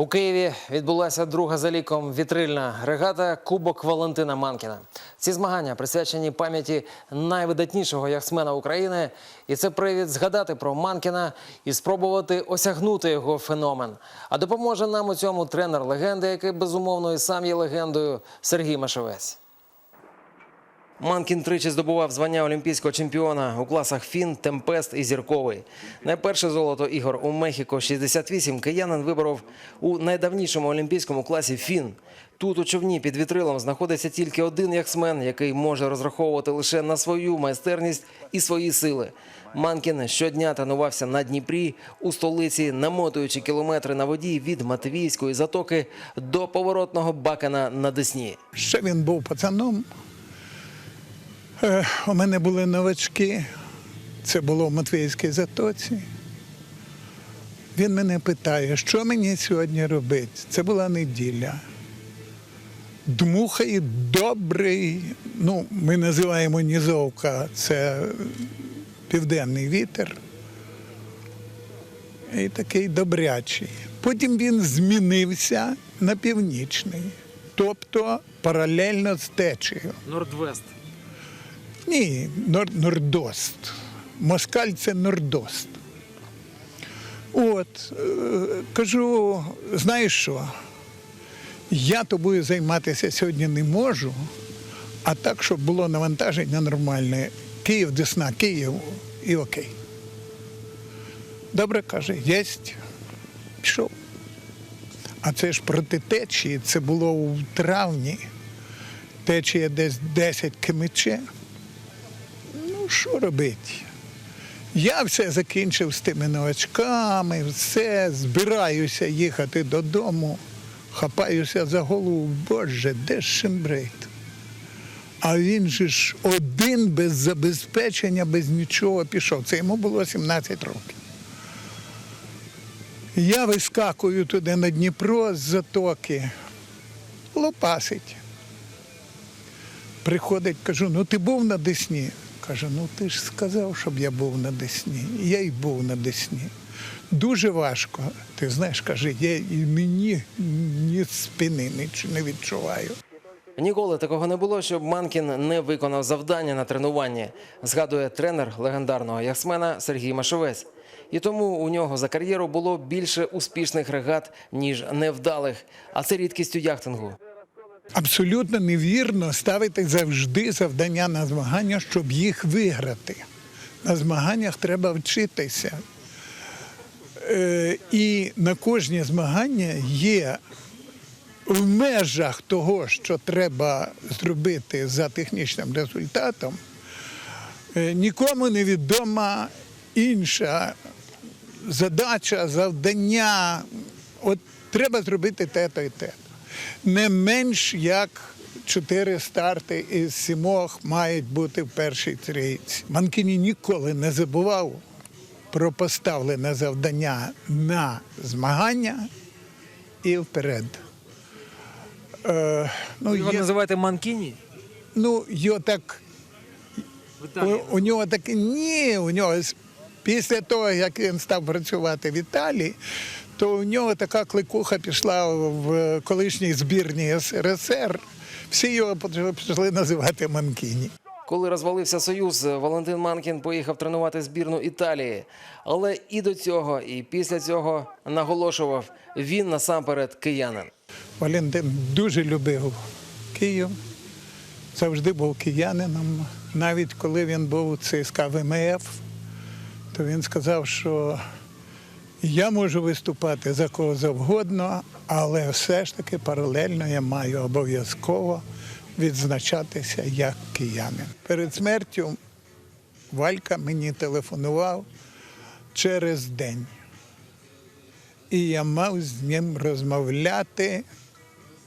У Києві відбулася друга за ліком вітрильна регата Кубок Валентина Манкіна. Ці змагання присвячені пам'яті найвидатнішого яхтсмена України, і це привід згадати про Манкіна і спробувати осягнути його феномен. А допоможе нам у цьому тренер легенди, який безумовно і сам є легендою Сергій Машевець. Манкін тричі здобував звання олімпійського чемпіона у класах Фін, Темпест і Зірковий. Найперше золото ігор у Мехіко 68 киянин виборов у найдавнішому олімпійському класі Фін. Тут у човні під вітрилом знаходиться тільки один яхтсмен, який може розраховувати лише на свою майстерність і свої сили. Манкін щодня тренувався на Дніпрі у столиці, намотуючи кілометри на воді від Матвіївської затоки до поворотного бакана на Десні. Ще він був пацаном. Е, У мене були новачки. Це було в Матвіївській затоці. Він мене питає, що мені сьогодні робити? Це була неділя. Дмухає добрий, ну, ми називаємо нізовка, це південний вітер. І такий добрячий. Потім він змінився на північний, тобто паралельно з течією. Нордвест. Ні, нор- нордост. Москаль це нордост. От, е, кажу, знаєш що? Я тобою займатися сьогодні не можу, а так, щоб було навантаження нормальне. Київ, Десна, Київ і окей. Добре каже, єсть. Пішов. А це ж проти течії, це було у травні. Течія десь 10 км. Що робити? Я все закінчив з тими новачками, все, збираюся їхати додому, хапаюся за голову, боже, де Шимбрейт? А він же ж один без забезпечення, без нічого пішов. Це йому було 17 років. Я вискакую туди на Дніпро з затоки, лопасить. Приходить, кажу, ну ти був на Десні? Каже, ну ти ж сказав, щоб я був на Десні. Я й був на Десні. Дуже важко. Ти знаєш, каже, я і мені ні спини не відчуваю. Ніколи такого не було, щоб Манкін не виконав завдання на тренуванні, згадує тренер легендарного яхтсмена Сергій Машовець. І тому у нього за кар'єру було більше успішних регат, ніж невдалих. А це рідкість у яхтингу. Абсолютно невірно ставити завжди завдання на змагання, щоб їх виграти. На змаганнях треба вчитися. Е, і на кожні змагання є в межах того, що треба зробити за технічним результатом, е, нікому не відома інша задача, завдання. От треба зробити те-то і те. Не менш як чотири старти із сімох мають бути в першій трійці. Манкіні ніколи не забував про поставлене завдання на змагання і вперед. Е, ну, Його є, називаєте Манкіні? ну, його так у, у нього таке ні, у нього після того, як він став працювати в Італії, то у нього така кликуха пішла в колишній збірній СРСР. Всі його почали називати Манкіні. Коли розвалився союз, Валентин Манкін поїхав тренувати збірну Італії. Але і до цього, і після цього наголошував він насамперед киянин. Валентин дуже любив Київ, завжди був киянином. Навіть коли він був у ЦСКА ВМФ, то він сказав, що я можу виступати за кого завгодно, але все ж таки паралельно я маю обов'язково відзначатися як киянин. Перед смертю Валька мені телефонував через день. І я мав з ним розмовляти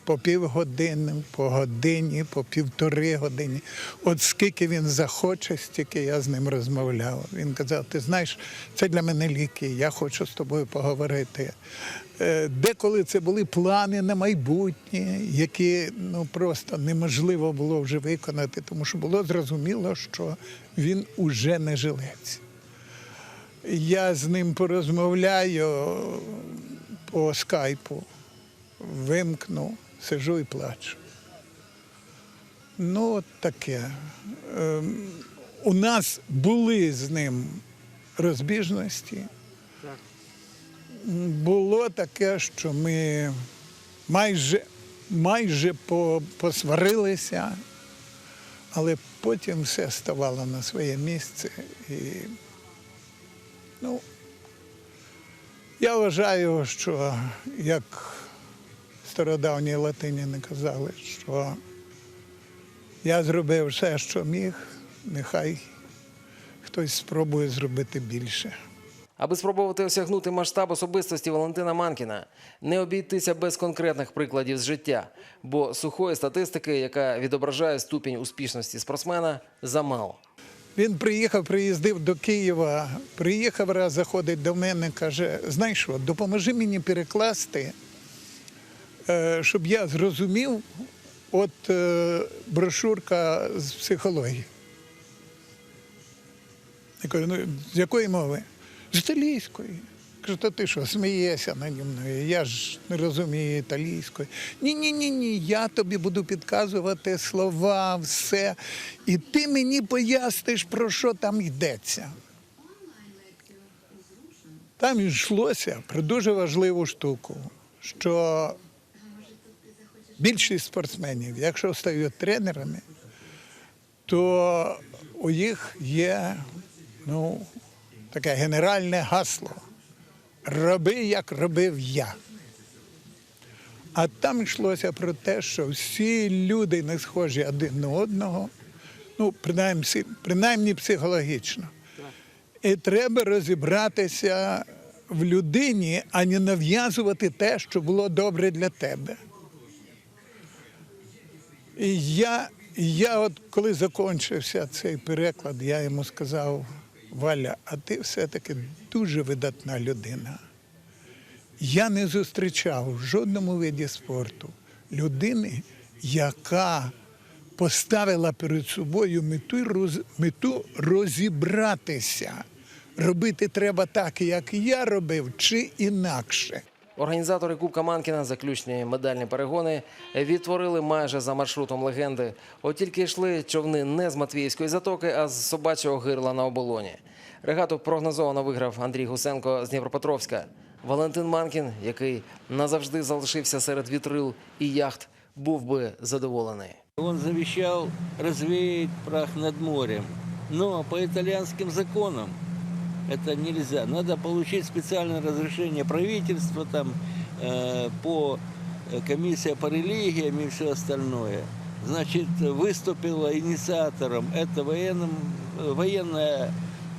по півгодини, по годині, по півтори години. От скільки він захоче, стільки я з ним розмовляв. Він казав: ти знаєш, це для мене ліки, я хочу з тобою поговорити. Е, Деколи це були плани на майбутнє, які ну просто неможливо було вже виконати, тому що було зрозуміло, що він уже не жилець. Я з ним порозмовляю по скайпу. вимкну, сижу і плачу. Ну, от таке. Ем, у нас були з ним розбіжності. Так. Було таке, що ми майже, майже посварилися, але потім все ставало на своє місце. І, ну, я вважаю, що як стародавні латиняни казали, що я зробив все, що міг, нехай хтось спробує зробити більше. Аби спробувати осягнути масштаб особистості Валентина Манкіна, не обійтися без конкретних прикладів з життя, бо сухої статистики, яка відображає ступінь успішності спортсмена, замало. Він приїхав, приїздив до Києва, приїхав раз, заходить до мене, каже: знаєш що, допоможи мені перекласти, щоб я зрозумів, от е, брошурка з психології. Я кажу, ну з якої мови? З італійської. Кажу, то ти що, смієшся наді мною? Я ж не розумію італійської. Ні, ні, ні, ні. Я тобі буду підказувати слова, все. І ти мені поясниш, про що там йдеться. Там йшлося про дуже важливу штуку, що більшість спортсменів, якщо стають тренерами, то у їх є ну, таке генеральне гасло. Роби, як робив я. А там йшлося про те, що всі люди не схожі один на одного, ну, принаймні, принаймні психологічно. І треба розібратися в людині, а не нав'язувати те, що було добре для тебе. Я, я от коли закінчився цей переклад, я йому сказав, Валя, а ти все-таки дуже видатна людина. Я не зустрічав в жодному виді спорту людини, яка поставила перед собою мету, роз- мету розібратися. Робити треба так, як я робив, чи інакше. Організатори Кубка Манкіна заключні медальні перегони відтворили майже за маршрутом легенди. От тільки йшли човни не з Матвіївської затоки, а з собачого гирла на оболоні. Регату прогнозовано виграв Андрій Гусенко з Дніпропетровська. Валентин Манкін, який назавжди залишився серед вітрил і яхт, був би задоволений. Он завещал развеять прах над морем. Но по итальянским законам это нельзя. Надо получить специальное разрешение правительства там, э, по э, комиссия по религиям и все остальное. Значит, выступила инициатором это военным, э, военное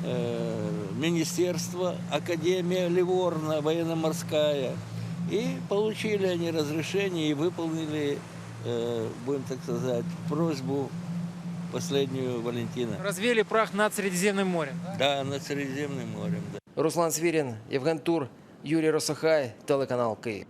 э, министерство, Академия Ливорна, военно-морская. И получили они разрешение и выполнили, э, будем так сказать, просьбу последнюю Валентина. Развеяли прах над Средиземным морем. да? Да, над Средиземным морем, да. Руслан Свирин, Євген Тур, Юрій Росохай, телеканал Київ.